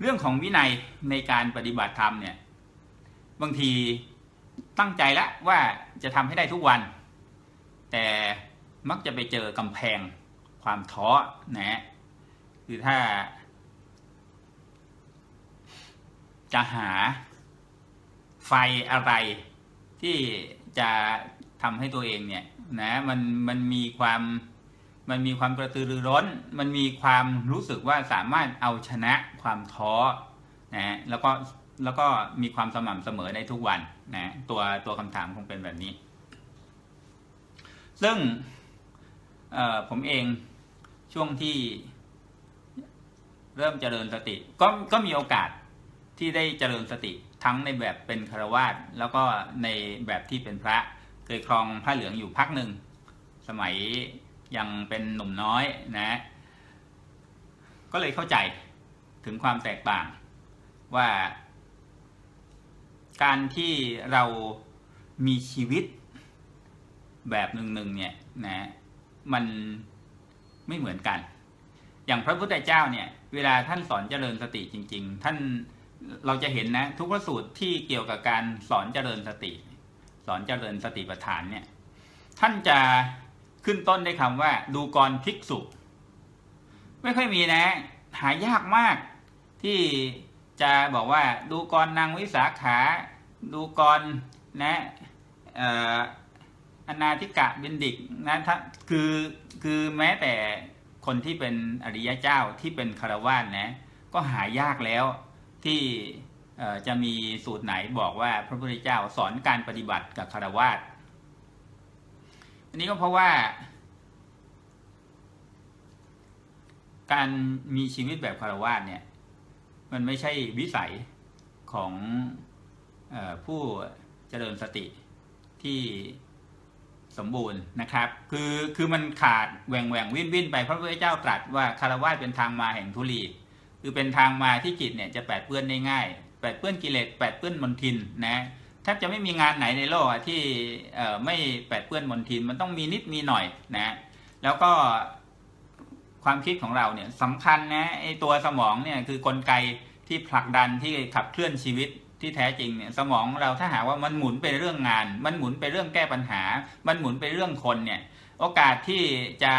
เรื่องของวินัยในการปฏิบัติธรรมเนี่ยบางทีตั้งใจแล้วว่าจะทำให้ได้ทุกวัน แต่มักจะไปเจอกำแพงความท้อนะคือถ้า จะหาไฟอะไรที่จะทำให้ตัวเองเนี่ยนะมันมันมีความ มันมีความกระตือรือร้น มันมีความรู้สึกว่าสามารถเอาชนะความท้อนะแล้วก็แล้วก็มีความสม่ำเสมอในทุกวันนะตัวตัวคำถามคงเป็นแบบนี้ ซึ่งผมเองช่วงที่เริ่มเจริญสติ ก็ก็มีโอกาสที่ได้เจริญสติทั้งในแบบเป็นคารวาสแล้วก็ในแบบที่เป็นพระเคยครองผ้าเหลืองอยู่พักหนึ่งสมัย ยังเป็นหนุ่มน้อยนะ ก็เลยเข้าใจถึงความแตกต่างว่า การที่เรามีชีวิตแบบหนึ่งๆเนี่ยนะมันไม่เหมือนกัน อย่างพระพุทธเจ้าเนี่ย เวลาท่านสอนเจริญสติจริง ๆ ท่านเราจะเห็นนะ ทุกพระสูตรที่เกี่ยวกับการสอนเจริญสติ สอนเจริญสติปัฏฐานเนี่ย ท่านจะ ขึ้นต้นได้คำว่า ดูกรภิกษุ ไม่ค่อยมีนะ หายากมาก ที่จะบอกว่า ดูกรนางวิสาขา ดูกรนะอนาธิกะบินดิกนะถ้าคือคือแม้แต่คนที่เป็นอริยะเจ้าที่เป็นคารวาสนะก็หายากแล้วที่จะมีสูตรไหนบอกว่าพระพุทธเจ้าสอนการปฏิบัติกับคารวาส อันนี้ก็เพราะว่า การมีชีวิตแบบคารวาสเนี่ย มันไม่ใช่วิสัยของอผู้เจริญสติที่สมบูรณ์นะครับ คือคือมันขาดแหว่งแหว่งวิ่นวิ่นไปพระพุทธเจ้าตรัสว่าคารวะเป็นทางมาแห่งทุลีคือเป็นทางมาที่จิตเนี่ยจะแปดเปื้อนได้ง่ายแปดเปื้อนกิเลสแปดเปื้อนมนทินนะ บจะไม่มีงานไหนในโลกที่ไม่แปดเปื้อนมนทินมันต้องมีนิดมีหน่อยนะแล้วก็ความคิดของเราเนี่ยสำคัญนะไอตัวสมองเนี่ยคือกลไกที่ผลักดันที่ขับเคลื่อนชีวิตที่แท้จริงเนี่ยสมองเราถ้าหากว่ามันหมุนไปเรื่องงาน มันหมุนไปเรื่องแก้ปัญหา มันหมุนไปเรื่องคนเนี่ยโอกาสที่จะ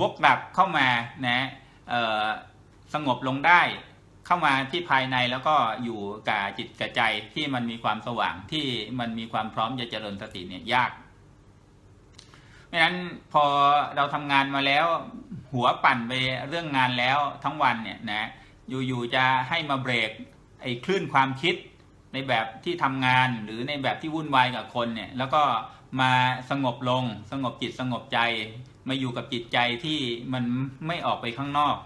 วกกลับเข้ามานะสงบลงได้ เข้ามาที่ภายในแล้วก็อยู่กับจิตกับใจที่มันมีความสว่างที่มันมีความพร้อมจะเจริญสติเนี่ยยากเพราะนั้นพอเราทำงานมาแล้ว หัวปั่นไปเรื่องงานแล้วทั้งวันเนี่ยนะอยู่ๆจะให้มาเบรกไอ้คลื่นความคิดในแบบที่ทำงานหรือในแบบที่วุ่นวายกับคนเนี่ยแล้วก็มาสงบลง สงบจิตสงบใจ มาอยู่กับจิตใจที่มันไม่ออกไปข้างนอก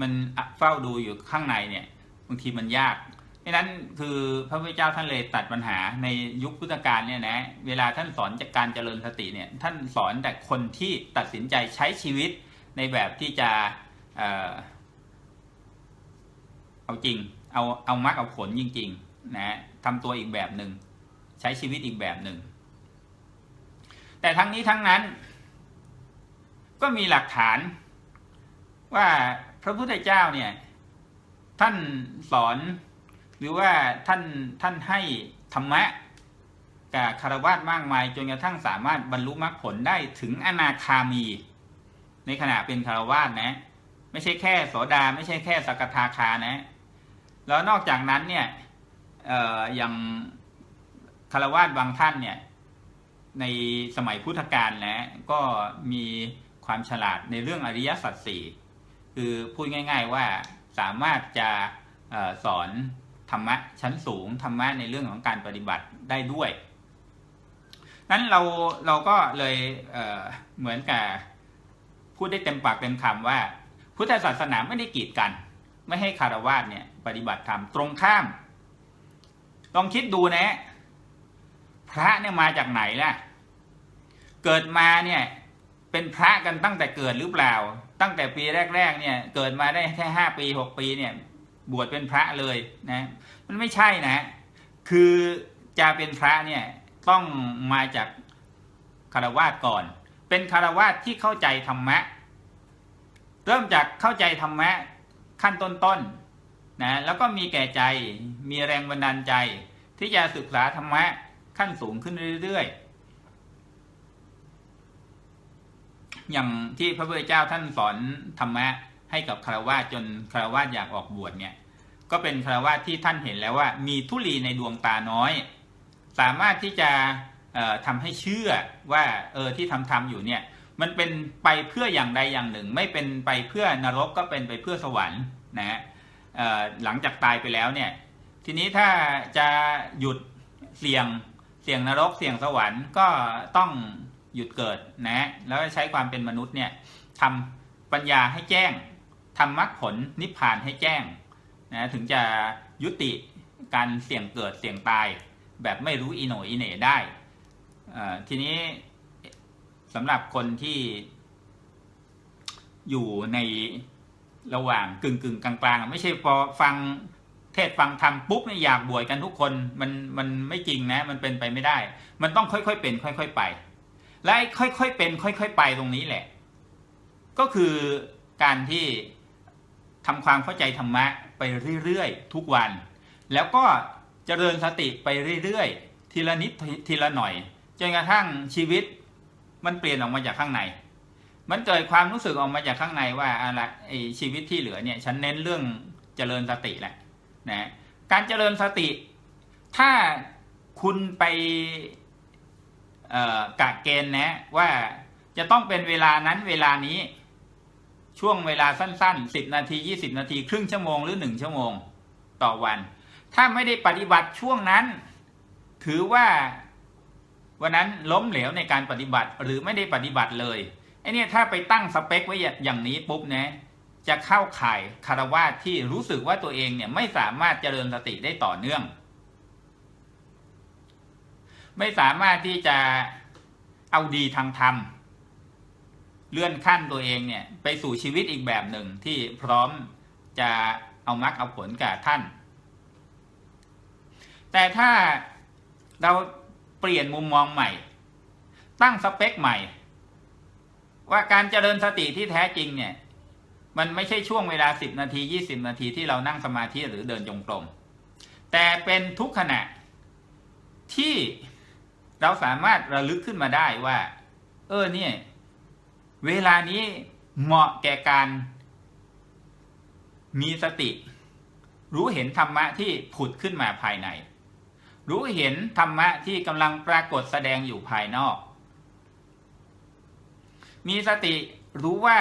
มันเฝ้าดูอยู่ข้างในเนี่ยบางทีมันยากดังนั้นคือพระพุทธเจ้าท่านเลยตัดปัญหาในยุคพุทธกาลเนี่ยนะเวลาท่านสอนจากการเจริญสติเนี่ยท่านสอนแต่คนที่ตัดสินใจใช้ชีวิตในแบบที่จะเออเอาจริงเอาเอามรรคเอาผลจริงๆนะทำตัวอีกแบบหนึ่งใช้ชีวิตอีกแบบหนึ่งแต่ทั้งนี้ทั้งนั้น ก็มีหลักฐานว่า ระพุทธเจ้าเนี่ย ท่านสอนหรือว่าท่านท่านให้ธรรมะกับคารวะมากมายจนกระทั่งสามารถบรรลุมรรคผลได้ถึงอนาคามี ในขณะเป็นคารวะนะ ไม่ใช่แค่โสดา ไม่ใช่แค่สกทาคานะ แล้วนอกจากนั้นเนี่ยอย่างคารวาสบางท่านเนี่ย ในสมัยพุทธกาลนะก็มีความฉลาดในเรื่องอริยสัจสี่ คือพูดง่าย ๆว่าสามารถจะสอนธรรมะชั้นสูงธรรมะในเรื่องของการปฏิบัติได้ด้วยนั้นเราเราก็เลยเเหมือนกับพูดได้เต็มปากเต็มคำว่า พุทธศาสนาไม่ได้กีดกัน ไม่ให้คารวาสเนี่ยปฏิบัติธรรมตรงข้ามลองคิดดูนะ พระเนี่ยมาจากไหนล่ะ เกิดมาเนี่ยเป็นพระกันตั้งแต่เกิดหรือเปล่า ตั้งแต่ปีแรก ๆ เนี่ย เกิดมาได้แค่ห้าปีหกปีเนี่ย บวชเป็นพระเลยนะ มันไม่ใช่นะ คือจะเป็นพระเนี่ยต้องมาจากคารวาสก่อน เป็นคารวาสที่เข้าใจธรรมะ เริ่มจากเข้าใจธรรมะขั้นต้นๆนะแล้วก็มีแก่ใจมีแรงบันดาลใจ ที่จะศึกษาธรรมะขั้นสูงขึ้นเรื่อยๆ อย่างที่พระพุทธเจ้าท่านสอนธรรมะให้กับคารวะจนคารวะอยากออกบวชเนี่ย ก็เป็นคารวะที่ท่านเห็นแล้วว่ามีทุลีในดวงตาน้อย สามารถที่จะเอ่อทำให้เชื่อว่าเออที่ทำทำอยู่เนี่ยมันเป็นไปเพื่ออย่างใดอย่างหนึ่ง ไม่เป็นไปเพื่อนรกก็เป็นไปเพื่อสวรรค์นะฮะหลังจากตายไปแล้วเนี่ยทีนี้ถ้าจะหยุดเสี่ยงเสี่ยงนรกเสี่ยงสวรรค์ก็ต้อง หยุดเกิดนะแล้วใช้ความเป็นมนุษย์เนี่ยทำปัญญาให้แจ้งทำมรรคผลนิพพานให้แจ้งนะถึงจะยุติการเสี่ยงเกิดเสี่ยงตาย แบบไม่รู้อีโหนอีเหน่ได้ทีนี้สำหรับคนที่อยู่ในระหว่างกึ่งกึ่งๆกลางไม่ใช่พอฟังเทศฟังธรรมปุ๊บเนี่ยอยากบวชกันทุกคนมันมันไม่จริงนะ มันเป็นไปไม่ได้ มันต้องค่อยๆเป็น ค่อย ๆ ไป และไอ้ค่อยๆเป็น ค่อย ๆ ไปตรงนี้แหละ ก็คือการที่ทำความเข้าใจธรรมะไปเรื่อยๆ ทุกวัน แล้วก็เจริญสติไปเรื่อยๆ ทีละนิดทีละหน่อยจนกระทั่งชีวิตมันเปลี่ยนออกมาจากข้างใน มันเกิดความรู้สึกออกมาจากข้างในว่าอะไรไอชีวิตที่เหลือเนี่ยฉันเน้นเรื่องเจริญสติแหละนะการเจริญสติ ถ้าคุณไป กะเกณฑ์นะว่าจะต้องเป็นเวลานั้นเวลานี้ช่วงเวลาสั้นๆ 10 นาที 20 นาที ครึ่งชั่วโมงหรือ 1 ชั่วโมงต่อวัน ถ้าไม่ได้ปฏิบัติช่วงนั้น ถือว่าวันนั้นล้มเหลวในการปฏิบัติหรือไม่ได้ปฏิบัติเลยไอเนี่ยถ้าไปตั้งสเปคไว้อย่างนี้ปุ๊บนะจะเข้าข่ายคารวะที่รู้สึกว่าตัวเองเนี่ยไม่สามารถเจริญสติได้ต่อเนื่อง ไม่สามารถที่จะเอาดีทางธรรม เลื่อนขั้นตัวเองเนี่ย ไปสู่ชีวิตอีกแบบหนึ่งที่พร้อมจะเอามรรคเอาผลกับท่าน แต่ถ้าเราเปลี่ยนมุมมองใหม่ ตั้งสเปคใหม่ ว่าการเจริญสติที่แท้จริงเนี่ย มันไม่ใช่ช่วงเวลา 10 นาที 20 นาทีที่เรานั่งสมาธิหรือเดินจงกรมแต่เป็นทุกขณะที่ เราสามารถระลึกขึ้นมาได้ว่า เออเนี่ย เวลานี้เหมาะแก่การ มีสติ รู้เห็นธรรมะที่ผุดขึ้นมาภายใน รู้เห็นธรรมะที่กำลังปรากฏแสดงอยู่ภายนอก มีสติรู้ว่า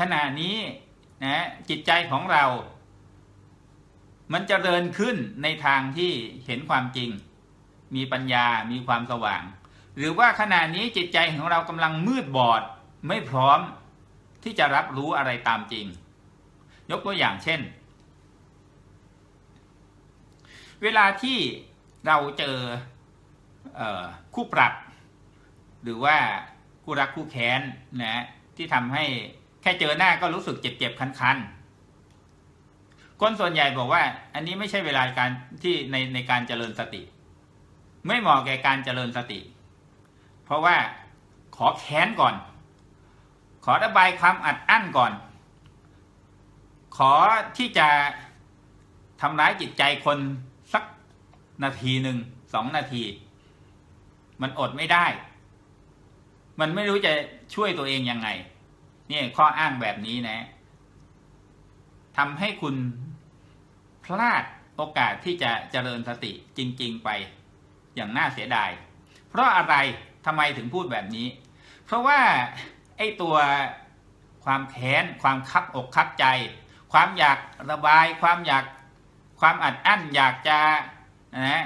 ขณะนี้นะจิตใจของเรา มันจเจริญขึ้นในทางที่เห็นความจริง มีปัญญามีความสว่าง หรือว่าขณะนี้จิตใจของเรากำลังมืดบอดไม่พร้อมที่จะรับรู้อะไรตามจริง ยกตัวอย่างเช่น เวลาที่เราเจอเออคู่ปรับ หรือว่าคู่รักคู่แค้นนะที่ทำให้แค่เจอหน้าก็รู้สึกเจ็บๆคันๆคนส่วนใหญ่บอกว่า อันนี้ไม่ใช่เวลาการที่ในในการเจริญสติ ไม่เหมาะแก่การเจริญสติ เพราะว่าขอแค้นก่อน ขอระบายความอัดอั้นก่อน ขอที่จะทำร้ายจิตใจคนสักนาทีหนึ่งสองนาที มันอดไม่ได้ มันไม่รู้จะช่วยตัวเองยังไง นี่ข้ออ้างแบบนี้นะทำให้คุณพลาดโอกาสที่จะเจริญสติจริง ๆ ไป อย่างน่าเสียดาย เพราะอะไรทำไมถึงพูดแบบนี้ เพราะว่าไอ้ตัวความแค้น ความคับอกคับใจ ความอยากระบาย ความอยากความอัดอั้นอยากจะนะ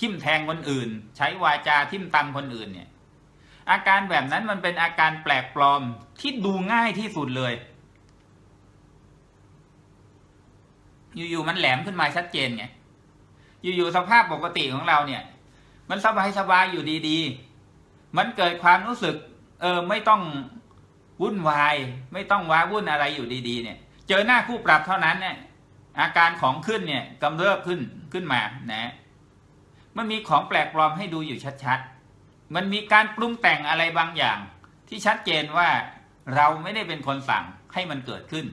ทิมแทงคนอื่น ใช้วาจาทิมตำคนอื่นเนี่ยอาการแบบนั้นมันเป็นอาการแปลกปลอมที่ดูง่ายที่สุดเลย อยู่ๆมันแหลมขึ้นมาชัดเจนไงอยู่ๆสภาพปกติของเราเนี่ย มันสบายสบายอยู่ดีๆ มันเกิดความรู้สึก เออไม่ต้องวุ่นวาย ไม่ต้องว้าวุ่นอะไรอยู่ดีๆ เนี่ย เจอหน้าคู่ปรับเท่านั้นเนี่ยอาการของขึ้นเนี่ยกำเริบขึ้นขึ้นมานะ มันมีของแปลกปลอมให้ดูอยู่ชัดๆ มันมีการปรุงแต่งอะไรบางอย่าง ที่ชัดเจนว่าเราไม่ได้เป็นคนสั่งให้มันเกิดขึ้น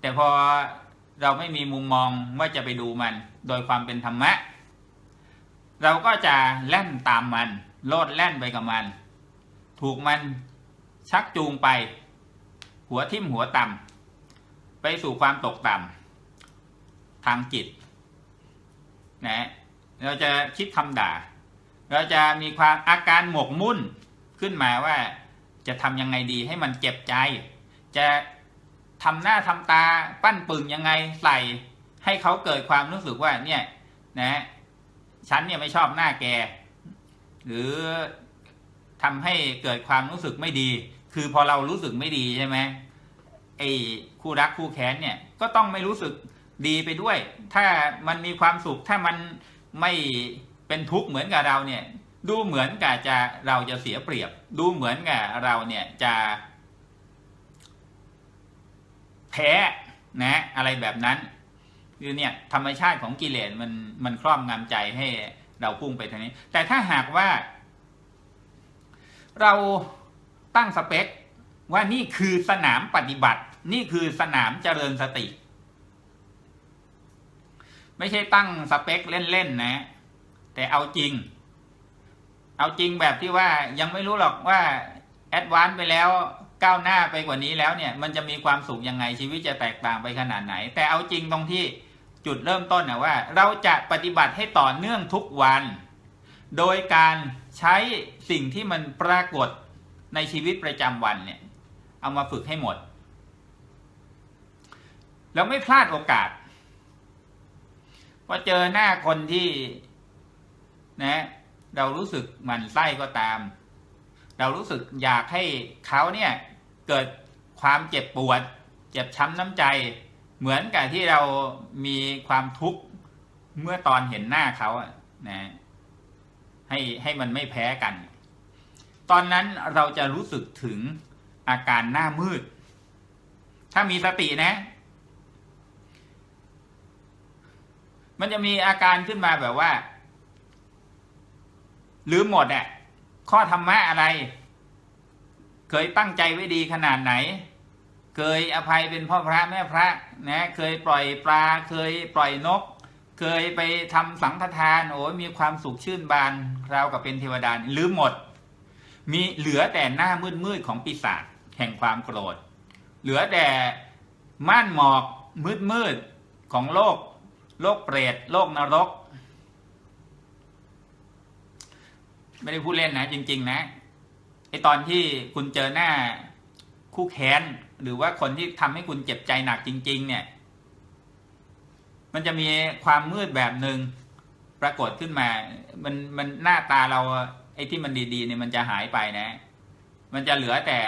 แต่พอเราไม่มีมุมมองว่าจะไปดูมัน โดยความเป็นธรรมะ เราก็จะแล่นตามมัน โลดแล่นไปกับมัน ถูกมันชักจูงไป หัวทิ่มหัวต่ำไปสู่ความตกต่ำทางจิตนะเราจะคิดคำด่า เราจะมีความอาการหมกมุ่นขึ้นมาว่าจะทำยังไงดีให้มันเจ็บใจ จะทำหน้าทำตาปั้นปึงยังไงใส่ ให้เขาเกิดความรู้สึกว่าเนี่ยนะฉันเนี่ยไม่ชอบหน้าแก หรือทำให้เกิดความรู้สึกไม่ดี คือพอเรารู้สึกไม่ดีใช่ไหมไอ้คู่รักคู่แค้นเนี่ยก็ต้องไม่รู้สึกดีไปด้วย ถ้ามันมีความสุขถ้ามันไม่เป็นทุกข์เหมือนกับเราเนี่ย ดูเหมือนกับจะเราจะเสียเปรียบ ดูเหมือนกับเราเนี่ยจะแพ้นะอะไรแบบนั้น คือเนี่ยธรรมชาติของกิเลสมันมันครอบงำใจให้เราพุ่งไปทางนี้ แต่ถ้าหากว่า เราตั้งสเปคว่านี่คือสนามปฏิบัติ นี่คือสนามเจริญสติ ไม่ใช่ตั้งสเปคเล่นๆนะ แต่เอาจริง เอาจริงแบบที่ว่ายังไม่รู้หรอกว่าแอดวานซ์ไปแล้วก้าวหน้าไปกว่านี้แล้วเนี่ย มันจะมีความสุขยังไงชีวิตจะแตกต่างไปขนาดไหน แต่เอาจริงตรงที่ จุดเริ่มต้นนะว่า เราจะปฏิบัติให้ต่อเนื่องทุกวัน โดยการใช้สิ่งที่มันปรากฏในชีวิตประจำวันเนี่ย เอามาฝึกให้หมด แล้วไม่พลาดโอกาสพอเจอหน้าคนที่นะ เรารู้สึกหมันไส้ก็ตาม เรารู้สึกอยากให้เขาเนี่ย เกิดความเจ็บปวด เจ็บช้ำน้ำใจ เหมือนกับที่เรามีความทุกข์เมื่อตอนเห็นหน้าเขาอะนะให้ให้มันไม่แพ้กัน ตอนนั้นเราจะรู้สึกถึงอาการหน้ามืด ถ้ามีสตินะ มันจะมีอาการขึ้นมาแบบว่า ลืมหมดอะข้อธรรมะอะไร เคยตั้งใจไว้ดีขนาดไหน เคยอภัยเป็นพ่อพระแม่พระนะเคยปล่อยปลาเคยปล่อยนก เคยไปทำสังฆทานโอ้มีความสุขชื่นบานราวกับเป็นเทวดาลืมหมด มีเหลือแต่หน้ามืดมืดของปีศาจแห่งความโกรธ เหลือแต่ม่านหมอกมืดมืดของโลก โลกเปรตโลกนรก ไม่ได้พูดเล่นนะจริง ๆ นะไอตอนที่คุณเจอหน้าคู่แค้น หรือว่าคนที่ทำให้คุณเจ็บใจหนักจริง ๆ เนี่ย มันจะมีความมืดแบบหนึ่งปรากฏขึ้นมา มันมันหน้าตาเราไอ้ที่มันดีๆเนี่ยมันจะหายไปนะ มันจะเหลือแต่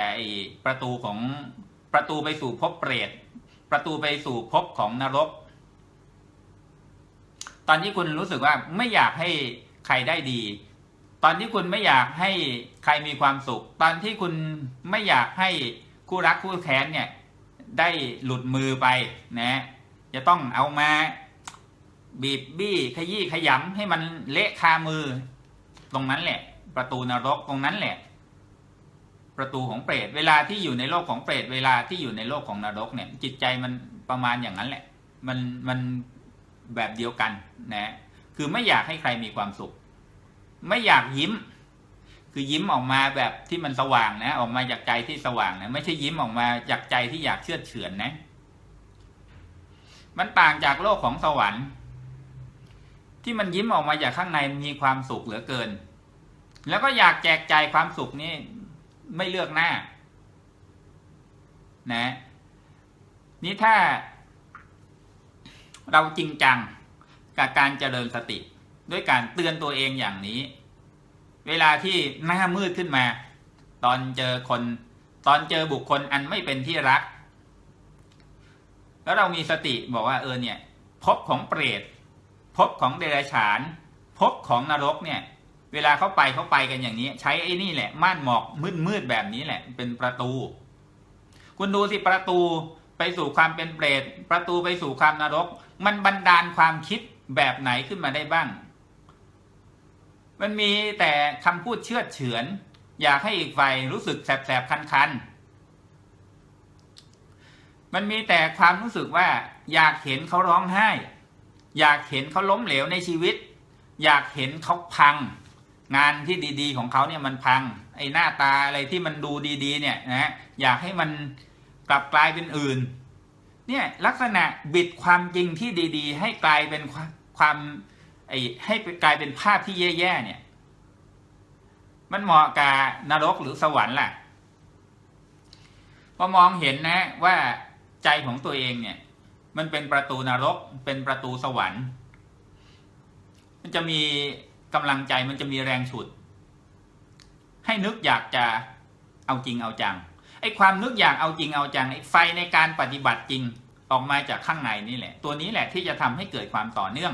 ประตูของประตูไปสู่ภพเปรต ประตูไปสู่ภพของนรก ตอนที่คุณรู้สึกว่าไม่อยากให้ใครได้ดี ตอนที่คุณไม่อยากให้ใครมีความสุข ตอนที่คุณไม่อยากให้ คู่รักคู่แค้นเนี่ยได้หลุดมือไปนะจะต้องเอามาบีบบี้ขยี้ขยำให้มันเละคามือ ตรงนั้นแหละ ประตูนรกตรงนั้นแหละ ประตูของเปรตเวลาที่อยู่ในโลกของเปรตเวลาที่อยู่ในโลกของนรกเนี่ย จิตใจมันประมาณอย่างนั้นแหละ มันมันแบบเดียวกันนะ คือไม่อยากให้ใครมีความสุข ไม่อยากยิ้ม คือยิ้มออกมาแบบที่มันสว่างนะ ออกมาจากใจที่สว่างนะไม่ใช่ยิ้มออกมาจากใจที่อยากเชื่อเฉือนนะ มันต่างจากโลกของสวรรค์ ที่มันยิ้มออกมาจากข้างในมีความสุขเหลือเกิน แล้วก็อยากแจกจ่ายความสุขนี้ไม่เลือกหน้า นะ นี่ถ้า เราจริงจังกับการเจริญสติ ด้วยการเตือนตัวเองอย่างนี้ เวลาที่หน้ามืดขึ้นมา ตอนเจอคน ตอนเจอบุคคลอันไม่เป็นที่รัก แล้วเรามีสติบอกว่าเออเนี่ยพบของเปรตพบของเดรัจฉาน พบของนรกเนี่ย เวลาเขาไปเขาไปกันอย่างนี้ ใช้ไอ้นี่แหละ ม่านหมอกมืดมืดแบบนี้แหละ เป็นประตู คุณดูสิประตูไปสู่ความเป็นเปรตประตูไปสู่ความนรก มันบันดาลความคิดแบบไหนขึ้นมาได้บ้าง มันมีแต่คำพูดเชื่อเฉือน อยากให้อีกฝ่ายรู้สึกแสบๆคันๆ มันมีแต่ความรู้สึกว่า อยากเห็นเขาร้องไห้ อยากเห็นเขาล้มเหลวในชีวิต อยากเห็นเขาพัง งานที่ดีๆของเขาเนี่ยมันพัง ไอ้หน้าตาอะไรที่มันดูดีๆ เนี่ยนะอยากให้มันกลับกลายเป็นอื่น เนี่ยลักษณะบิดความจริงที่ดี ๆ ให้กลายเป็นความความ ไอ้ให้กลายเป็นภาพที่แย่ๆเนี่ย มันเหมาะกับนรกหรือสวรรค์ล่ะพอมองเห็นนะว่าใจของตัวเองเนี่ย มันเป็นประตูนรก เป็นประตูสวรรค์ มันจะมีกำลังใจมันจะมีแรงฉุด ให้นึกอยากจะเอาจริงเอาจังไอ้ความนึกอยากเอาจริงเอาจังไอ้ไฟในการปฏิบัติจริงออกมาจากข้างในนี่แหละ ตัวนี้แหละที่จะทำให้เกิดความต่อเนื่อง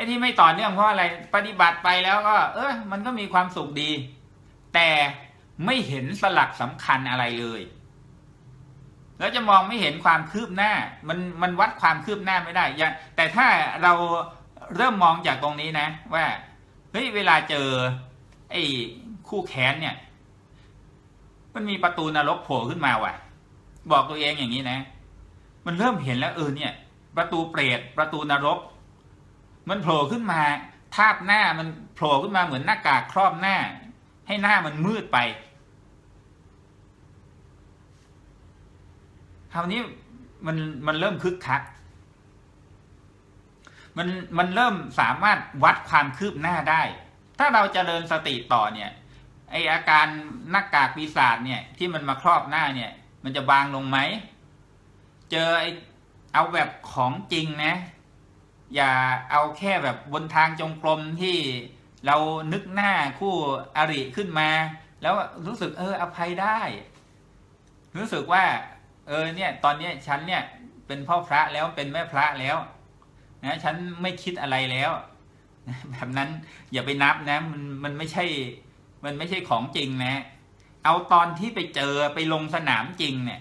อ้ที่ไม่ต่อเนื่องเพราะอะไรปฏิบัติไปแล้วก็ เออมันก็มีความสุขดี แต่ไม่เห็นสลักสำคัญอะไรเลย แล้วจะมองไม่เห็นความคืบหน้า มันมันวัดความคืบหน้าไม่ได้ยังแต่ถ้าเราเริ่มมองจากตรงนี้นะ ว่าเฮ้ยเวลาเจอ ไอ้คู่แค้นเนี่ย มันมีประตูนรกโผล่ขึ้นมาว่ะ บอกตัวเองอย่างนี้นะ มันเริ่มเห็นแล้วเออเนี่ย ประตูเปรตประตูนรก มันโผล่ขึ้นมาทาบหน้ามันโผล่ขึ้นมาเหมือนหน้ากากครอบหน้า ให้หน้ามันมืดไป คราวนี้มันมันเริ่มคึกคัก มันมันเริ่มสามารถวัดความคืบหน้าได้ ถ้าเราจเจริญสติต่อเนี่ยไออาการหน้ากากปีศาจเนี่ยที่มันมาครอบหน้าเนี่ย มันจะบางลงไหม เจอไอเอาแบบของจริงนะ อย่าเอาแค่แบบบนทางจงกรมที่เรานึกหน้าคู่อริขึ้นมา แล้วรู้สึกเอออภัยได้ รู้สึกว่า เออเนี่ย ตอนเนี้ยฉันเนี่ยเป็นพ่อพระแล้วเป็นแม่พระแล้วนะฉันไม่คิดอะไรแล้วแบบนั้นอย่าไปนับนะ มันมันไม่ใช่ มันไม่ใช่ของจริงนะ เอาตอนที่ไปเจอไปลงสนามจริงเนี่ย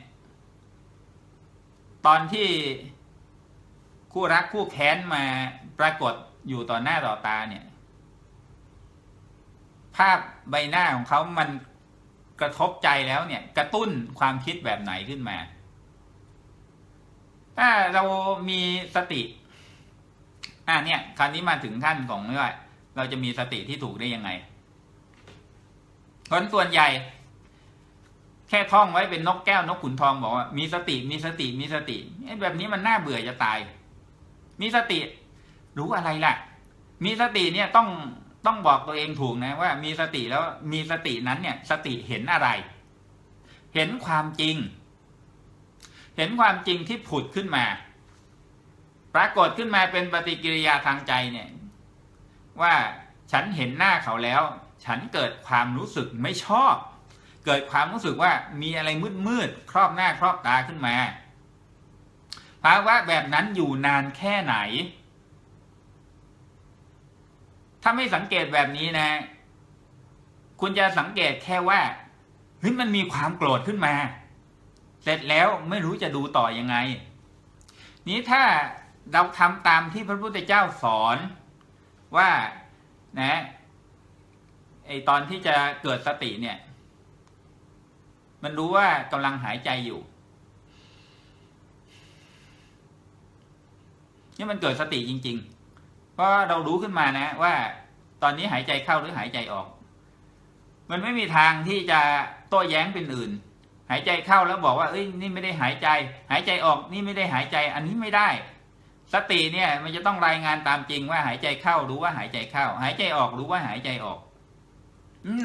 ตอนที่ คู่รักคู่แค้นมาปรากฏอยู่ต่อหน้าต่อตาเนี่ย ภาพใบหน้าของเขามันกระทบใจแล้วเนี่ย กระตุ้นความคิดแบบไหนขึ้นมา ถ้าเรามีสติ อ่าเนี่ย คราวนี้มาถึงขั้นของว่าเราจะมีสติที่ถูกได้ยังไงคนส่วนใหญ่ แค่ท่องไว้เป็นนกแก้วนกขุนทองบอกว่ามีสติมีสติมีสติแบบนี้มันน่าเบื่อจะตาย มีสติ รู้อะไรล่ะ มีสติเนี่ยต้องต้องบอกตัวเองถูกนะว่า มีสติแล้วมีสตินั้นเนี่ย สติเห็นอะไร เห็นความจริง เห็นความจริงที่ผุดขึ้นมา ปรากฏขึ้นมาเป็นปฏิกิริยาทางใจเนี่ย ว่าฉันเห็นหน้าเขาแล้ว ฉันเกิดความรู้สึกไม่ชอบ เกิดความรู้สึกว่ามีอะไรมืดมืดครอบหน้าครอบตาขึ้นมา ภาวะแบบนั้นอยู่นานแค่ไหน ถ้าไม่สังเกตแบบนี้นะ คุณจะสังเกตแค่ว่าเฮ้ยมันมีความโกรธขึ้นมา เสร็จแล้วไม่รู้จะดูต่อยังไง นี้ถ้าเราทำตามที่พระพุทธเจ้าสอนว่านะไอตอนที่จะเกิดสติเนี่ย มันรู้ว่ากำลังหายใจอยู่ นี่มันเกิดสติจริง ๆ เพราะเรารู้ขึ้นมานะ ว่าตอนนี้หายใจเข้าหรือหายใจออก มันไม่มีทางที่จะโต้แย้งเป็นอื่น หายใจเข้าแล้วบอกว่า เอ้ยนี่ไม่ได้หายใจ หายใจออกนี่ไม่ได้หายใจ อันนี้ไม่ได้ สติเนี่ยมันจะต้องรายงานตามจริงว่าหายใจเข้ารู้ว่าหายใจเข้า หายใจออกรู้ว่าหายใจออก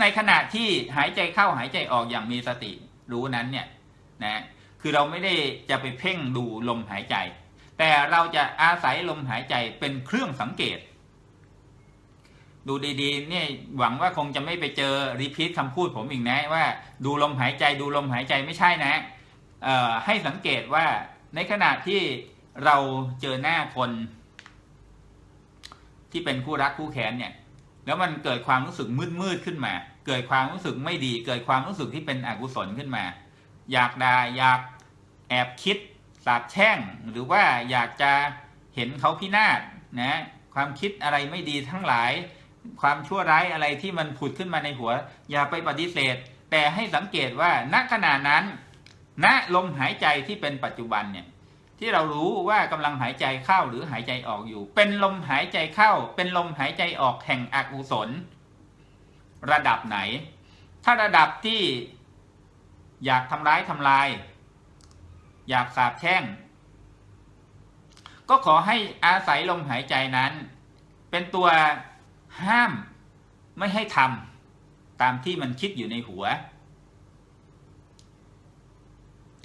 ในขณะที่หายใจเข้าหายใจออกอย่างมีสติรู้นั้นเนี่ย นะ คือเราไม่ได้จะไปเพ่งดูลมหายใจ แต่เราจะอาศัยลมหายใจเป็นเครื่องสังเกต ดูดีๆเนี่ยหวังว่าคงจะไม่ไปเจอรีพีทคำพูดผมอีกนะว่าดูลมหายใจดูลมหายใจไม่ใช่นะให้สังเกตว่าในขณะที่เราเจอหน้าคน ที่เป็นคู่รักคู่แค้นเนี่ย แล้วมันเกิดความรู้สึกมืดมืดขึ้นมา เกิดความรู้สึกไม่ดี เกิดความรู้สึกที่เป็นอกุศลขึ้นมา อยากด่าอยากแอบคิด สาบแช่งหรือว่าอยากจะเห็นเขาพินาศนะความคิดอะไรไม่ดีทั้งหลาย ความชั่วร้ายอะไรที่มันผุดขึ้นมาในหัว อย่าไปปฏิเสธ แต่ให้สังเกตว่าณขณะนั้นณลมหายใจที่เป็นปัจจุบันเนี่ยที่เรารู้ว่ากำลังหายใจเข้าหรือหายใจออกอยู่ เป็นลมหายใจเข้า เป็นลมหายใจออกแห่งอกุศล ระดับไหน ถ้าระดับที่อยากทำร้ายทำลาย อยากสาบแช่ง ก็ขอให้อาศัยลมหายใจนั้น เป็นตัวห้ามไม่ให้ทำตามที่มันคิดอยู่ในหัว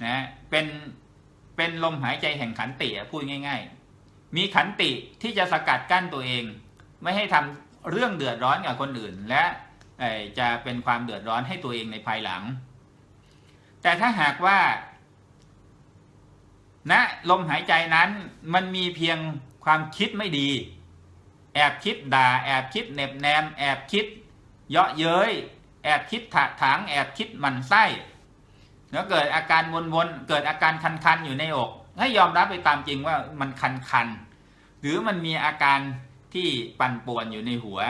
นะเป็นเป็นลมหายใจแห่งขันติพูดง่าย ๆ มีขันติที่จะสกัดกั้นตัวเอง ไม่ให้ทำเรื่องเดือดร้อนกับคนอื่น และจะเป็นความเดือดร้อนให้ตัวเองในภายหลัง แต่ถ้าหากว่า ณนะลมหายใจนั้นมันมีเพียงความคิดไม่ดี แอบคิดด่า แอบคิดเหน็บแนม แอบคิด เยาะเย้ย แอบคิดถะถาง แอบคิดหมันไส้แล้วเกิดอาการวนๆ เกิดอาการคันๆอยู่ในอก ให้ยอมรับไปตามจริงว่ามันคันๆ หรือมันมีอาการที่ปั่นป่วนอยู่ในหัว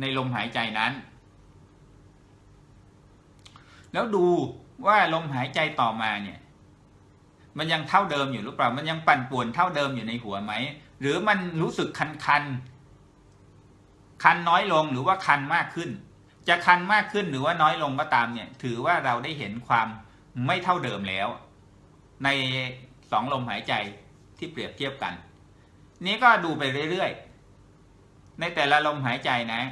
ในลมหายใจนั้น แล้วดูว่าลมหายใจต่อมาเนี่ย มันยังเท่าเดิมอยู่หรือเปล่า มันยังปั่นป่วนเท่าเดิมอยู่ในหัวไหม หรือมันรู้สึกคันคันๆคันน้อยลงหรือว่าคันมากขึ้น จะคันมากขึ้นหรือว่าน้อยลงก็ตามเนี่ย ถือว่าเราได้เห็นความไม่เท่าเดิมแล้ว ในสองลมหายใจที่เปรียบเทียบกัน นี้ก็ดูไปเรื่อยๆ ในแต่ละลมหายใจนะ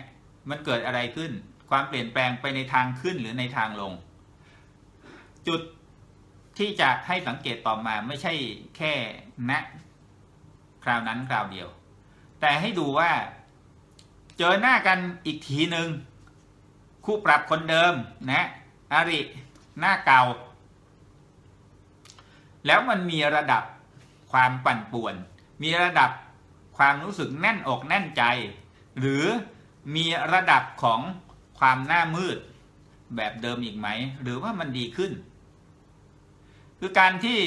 มันเกิดอะไรขึ้น ความเปลี่ยนแปลงไปในทางขึ้นหรือในทางลง จุด ที่จะให้สังเกตต่อมาไม่ใช่แค่ณคราวนั้นคราวเดียว แต่ให้ดูว่าเจอหน้ากันอีกทีหนึ่งคู่ปรับคนเดิมนะอาริหน้าเก่า แล้วมันมีระดับความปั่นป่วน มีระดับความรู้สึกแน่นอกแน่นใจ หรือมีระดับของความหน้ามืดแบบเดิมอีกไหม หรือว่ามันดีขึ้น คือการที่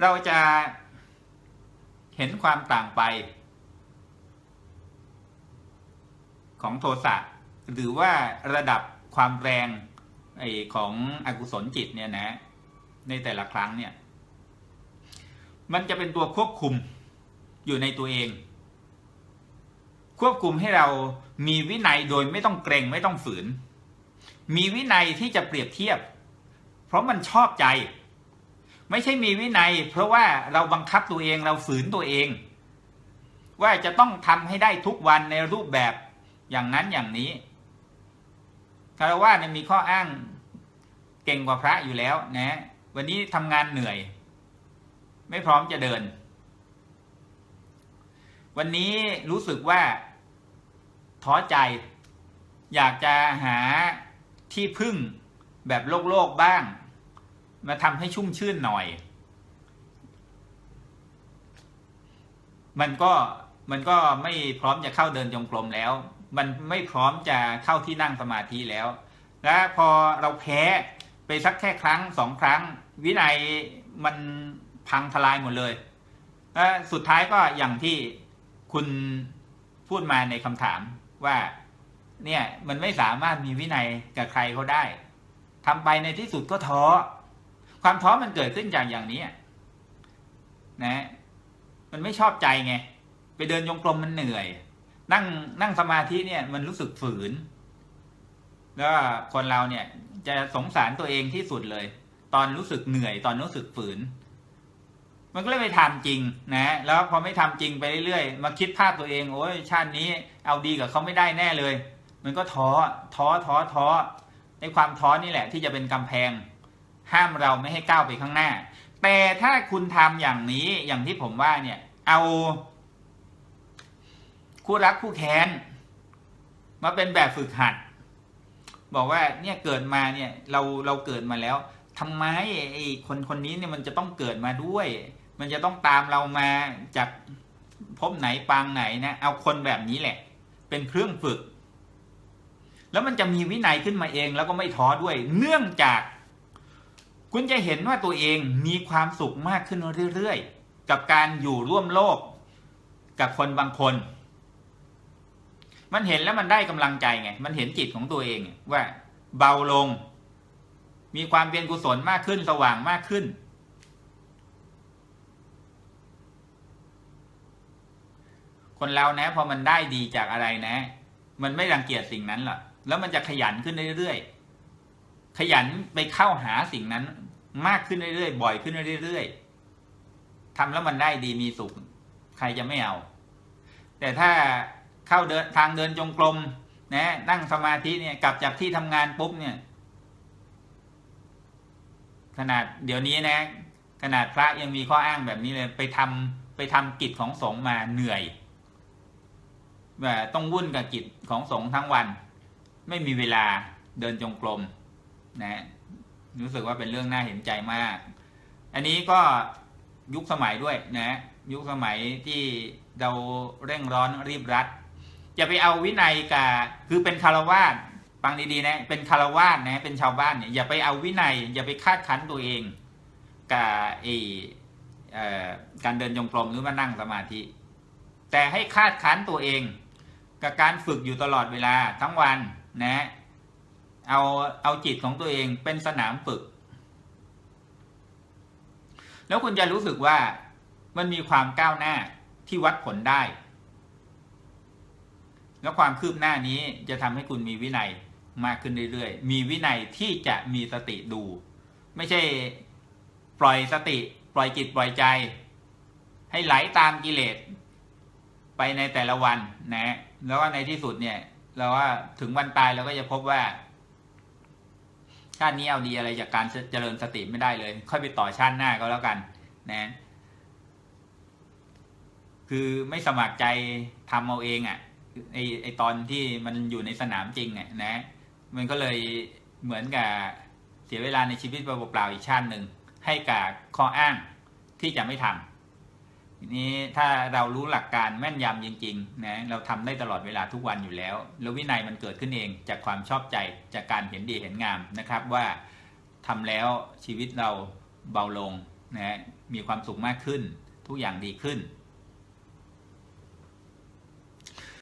เราจะเห็นความต่างไป ของโทสะหรือว่าระดับความแรงไอของอกุศลจิตเนี่ยนะ ในแต่ละครั้งเนี่ย มันจะเป็นตัวควบคุมอยู่ในตัวเอง ควบคุมให้เรามีวินัยโดยไม่ต้องเกรงไม่ต้องฝืน มีวินัยที่จะเปรียบเทียบ เพราะมันชอบใจ ไม่ใช่มีวินัย เพราะว่าเราบังคับตัวเองเราฝืนตัวเอง ว่าจะต้องทำให้ได้ทุกวันในรูปแบบอย่างนั้นอย่างนี้คารวะเนี่ยมีข้ออ้างเก่งกว่าพระอยู่แล้วนะ วันนี้ทำงานเหนื่อย ไม่พร้อมจะเดิน วันนี้รู้สึกว่าท้อใจ อยากจะหาที่พึ่ง แบบโลกโลกบ้าง มาทำให้ชุ่มชื่นหน่อย มันก็มันก็ไม่พร้อมจะเข้าเดินจงกรมแล้ว มันไม่พร้อมจะเข้าที่นั่งสมาธิแล้ว และพอเราแพ้ไปสักแค่ครั้งสองครั้ง วินัยมันพังทลายหมดเลยและสุดท้ายก็อย่างที่คุณพูดมาในคำถามว่าเนี่ยมันไม่สามารถมีวินัยกับใครเขาได้ ทำไปในที่สุดก็ท้อ ความท้อมันเกิดขึ้นจากอย่างนี้นะ มันไม่ชอบใจไง ไปเดินยงกลมมันเหนื่อย นั่งนั่งสมาธิเนี่ยมันรู้สึกฝืน แล้วคนเราเนี่ย จะสงสารตัวเองที่สุดเลย ตอนรู้สึกเหนื่อย ตอนรู้สึกฝืน มันก็เลยไปทำจริงนะ แล้วพอไม่ทำจริงไปเรื่อยๆ มาคิดภาพตัวเองโอ้ยชาตินี้ เอาดีกับเขาไม่ได้แน่เลย มันก็ท้อท้อท้อท้อ ในความท้อนี่แหละที่จะเป็นกำแพง ห้ามเราไม่ให้ก้าวไปข้างหน้า แต่ถ้าคุณทำอย่างนี้อย่างที่ผมว่าเนี่ย เอา คู่รักคู่แค้น มาเป็นแบบฝึกหัด บอกว่าเนี่ยเกิดมาเนี่ย เราเราเกิดมาแล้วทำไมไอ้คนคนนี้เนี่ยมันจะต้องเกิดมาด้วย มันจะต้องตามเรามาจากพบไหนปางไหนนะ เอาคนแบบนี้แหละ เป็นเครื่องฝึก แล้วมันจะมีวินัยขึ้นมาเองแล้วก็ไม่ท้อด้วย เนื่องจาก คุณจะเห็นว่าตัวเองมีความสุขมากขึ้นเรื่อยๆ กับการอยู่ร่วมโลก กับคนบางคน มันเห็นแล้วมันได้กำลังใจไง มันเห็นจิตของตัวเองว่าเบาลง มีความเป็นกุศลมากขึ้นสว่างมากขึ้น คนเรานะพอมันได้ดีจากอะไรนะ มันไม่รังเกียจสิ่งนั้นหรอก แล้วมันจะขยันขึ้นเรื่อยๆ ขยันไปเข้าหาสิ่งนั้น มากขึ้นเรื่อยๆ บ่อยขึ้นเรื่อยๆทำแล้วมันได้ดีมีสุข ใครจะไม่เอา แต่ถ้าเข้าเดินทางเดินจงกรมนะนั่งสมาธิเนี่ยกลับจากที่ทำงานปุ๊บเนี่ย ขนาดเดี๋ยวนี้นะ ขนาดพระยังมีข้ออ้างแบบนี้เลย ไปทำไปทำกิจของสงฆ์มาเหนื่อยแบบต้องวุ่นกับกิจของสงฆ์ทั้งวัน ไม่มีเวลาเดินจงกรมนะรู้สึกว่าเป็นเรื่องน่าเห็นใจมาก อันนี้ก็ยุคสมัยด้วยนะ ยุคสมัยที่เราเร่งร้อนรีบรัดอย่าไปเอาวินัยกับคือเป็นคารวาสฟังดีๆนะเป็นคารวาสนะเป็นชาวบ้านเนี่ยอย่าไปเอาวินัย อย่าไปคาดคั้นตัวเองกับไอเอ่อการเดินจงกรมหรือว่านั่งสมาธิ แต่ให้คาดคั้นตัวเอง กับการฝึกอยู่ตลอดเวลาทั้งวัน นะเอาเอาจิตของตัวเองเป็นสนามฝึก แล้วคุณจะรู้สึกว่ามันมีความก้าวหน้าที่วัดผลได้ แล้วความคืบหน้านี้จะทำให้คุณมีวินัยมากขึ้นเรื่อยๆ มีวินัยที่จะมีสติดู ไม่ใช่ปล่อยสติ ปล่อยจิตปล่อยใจ ให้ไหลตามกิเลสไปในแต่ละวันนะ แล้วว่าในที่สุดเนี่ย เราว่าถึงวันตายเราก็จะพบว่าชาตินี้เอาดีอะไรจากการเจริญสติไม่ได้เลย ค่อยไปต่อชาติหน้าก็แล้วกัน นะ คือไม่สมัครใจทำเอาเองอะ่ะไอไอตอนที่มันอยู่ในสนามจริงอะนะ มันก็เลยเหมือนกับเสียเวลาในชีวิตเปล่าๆอีกชาติหนึ่งให้กับข้ออ้างที่จะไม่ทำ นี้ถ้าเรารู้หลักการแม่นยำจริงๆนะเราทำได้ตลอดเวลาทุกวันอยู่แล้ว แล้ววินัยมันเกิดขึ้นเองจากความชอบใจจากการเห็นดีเห็นงามนะครับว่าทำแล้วชีวิตเราเบาลงนะมีความสุขมากขึ้น ทุกอย่างดีขึ้น